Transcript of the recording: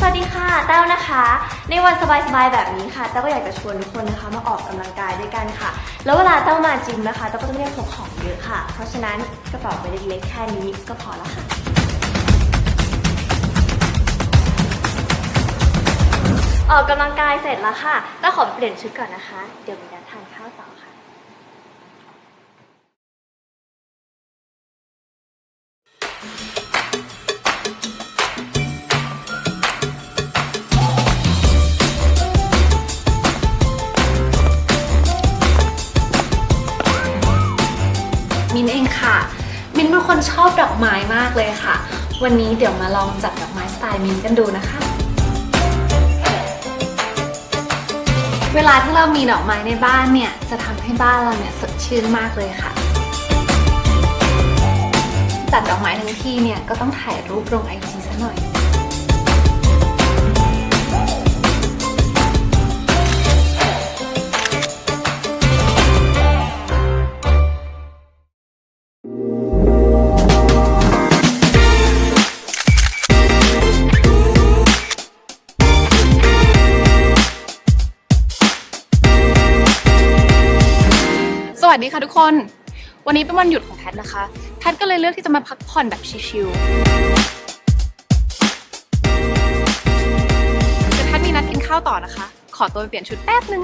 สวัสดีค่ะแต้วนะคะ ในวันสบายๆแบบนี้ค่ะแต้วก็อยากจะชวนทุกคนนะคะมาออกกำลังกายด้วยกันค่ะ แล้วเวลาแต้วมาจิมนะคะแต้วก็จะไม่ได้พกของเยอะค่ะ เพราะฉะนั้นกระเป๋าใบเล็กๆแค่นี้ก็พอแล้วค่ะออกกำลังกายเสร็จแล้วค่ะแต้วขอเปลี่ยนชุดก่อนนะคะ เดี๋ยวมีนัดทานข้าวต่อค่ะ ค่ะ มินเป็นคนชอบดอกไม้มากเลยค่ะ วันนี้เดี๋ยวมาลองจัดดอกไม้สไตล์มินกันดูนะคะ เวลาที่เรามีดอกไม้ในบ้านเนี่ยจะทำให้บ้านเราเนี่ยสดชื่นมากเลยค่ะจัดดอกไม้ทั้งทีเนี่ยก็ต้องถ่ายรูปลงไอจีซะหน่อย วัสดีค่ะทุกคน วันนี้เป็นวันหยุดของแพทนะคะ แพทก็เลยเลือกที่จะมาพักผ่อนแบบชิลๆแต่แพทมีนัดกินข้าวต่อนะคะ ขอตัวไปเปลี่ยนชุดแป๊บนึง